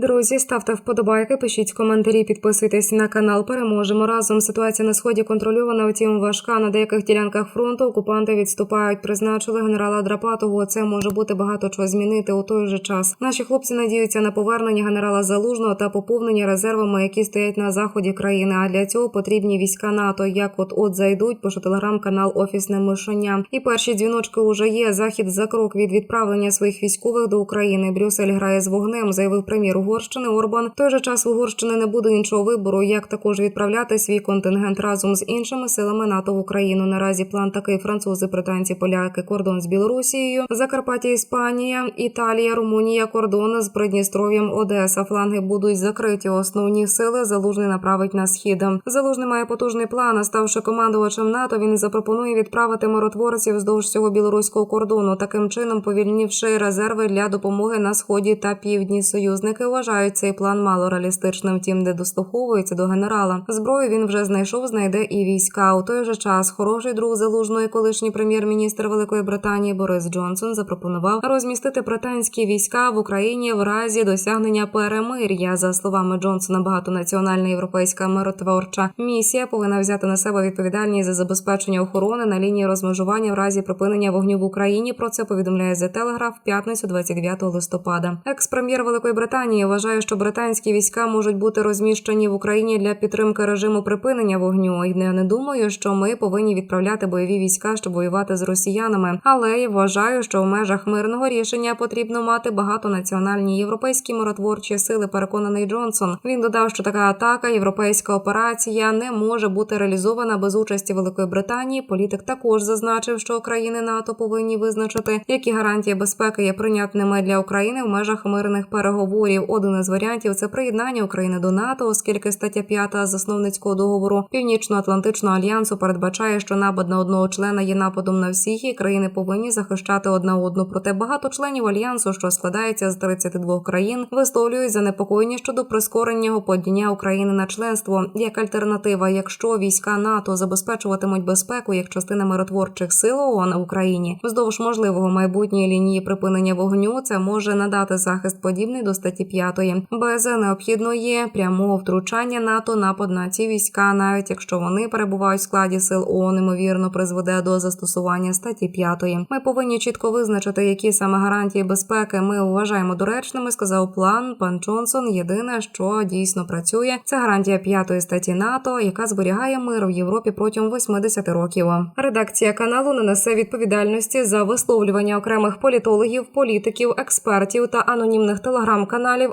Друзі, ставте вподобайки, пишіть коментарі, підписуйтесь на канал. Переможемо разом. Ситуація на сході контрольована. Втім, важка на деяких ділянках фронту. Окупанти відступають. Призначили генерала Драпатого. Це може бути багато чого змінити у той же час. Наші хлопці надіються на повернення генерала Залужного та поповнення резервами, які стоять на заході країни. А для цього потрібні війська НАТО. Як от от зайдуть, пише телеграм-канал Офісне мишення. І перші дзвіночки уже є. Захід за крок від відправлення своїх військових до України. Брюссель грає з вогнем, заявив прем'єр Угорщини Орбан. В той же час в Угорщини не буде іншого вибору, як також відправляти свій контингент разом з іншими силами НАТО в Україну. Наразі план такий: французи, британці, поляки, кордон з Білорусією, Закарпаття, Іспанія, Італія, Румунія, кордон з Придністров'ям, Одеса. Фланги будуть закриті. Основні сили залужний направить на схід. Залужний має потужний план. Ставши командувачем НАТО, він запропонує відправити миротворців вздовж цього білоруського кордону. Таким чином, повільнівши резерви для допомоги на сході та півдні. Союзники вважають цей план мало реалістичним. Втім, де дослуховується до генерала. Зброю він вже знайшов, знайде і війська. У той же час хороший друг залужної, колишній прем'єр-міністр Великої Британії Борис Джонсон запропонував розмістити британські війська в Україні в разі досягнення перемир'я. За словами Джонсона, багатонаціональна європейська миротворча місія повинна взяти на себе відповідальність за забезпечення охорони на лінії розмежування в разі припинення вогню в Україні. Про це повідомляє The Telegraph в п'ятницю 29 листопада. Екс-прем'єр Великої Британії вважає, що британські війська можуть бути розміщені в Україні для підтримки режиму припинення вогню. І не, не думаю, що ми повинні відправляти бойові війська, щоб воювати з росіянами. Але я вважаю, що в межах мирного рішення потрібно мати багатонаціональні європейські миротворчі сили. Переконаний Джонсон. Він додав, що така атака, європейська операція не може бути реалізована без участі Великої Британії. Політик також зазначив, що країни НАТО повинні визначити, які гарантії безпеки є прийнятними для України в межах мирних переговорів. Один із варіантів це приєднання України до НАТО, оскільки стаття 5 засновницького договору Північно-Атлантичного альянсу передбачає, що напад на одного члена є нападом на всіх, і країни повинні захищати одна одну. Проте багато членів альянсу, що складається з 32 країн, висловлюють занепокоєння щодо прискорення подання України на членство як альтернатива, якщо війська НАТО забезпечуватимуть безпеку як частина миротворчих сил ООН Україні вздовж можливого майбутньої лінії припинення вогню, це може надати захист подібний до статті 5, без необхідної прямого втручання НАТО напад на ці війська, навіть якщо вони перебувають в складі сил ООН, ймовірно призведе до застосування статті 5. Ми повинні чітко визначити, які саме гарантії безпеки ми вважаємо доречними. Сказав план пан Джонсон. Єдине, що дійсно працює, це гарантія п'ятої статті НАТО, яка зберігає мир в Європі протягом 80 років. Редакція каналу не несе відповідальності за висловлювання окремих політологів, політиків, експертів та анонімних телеграм-каналів.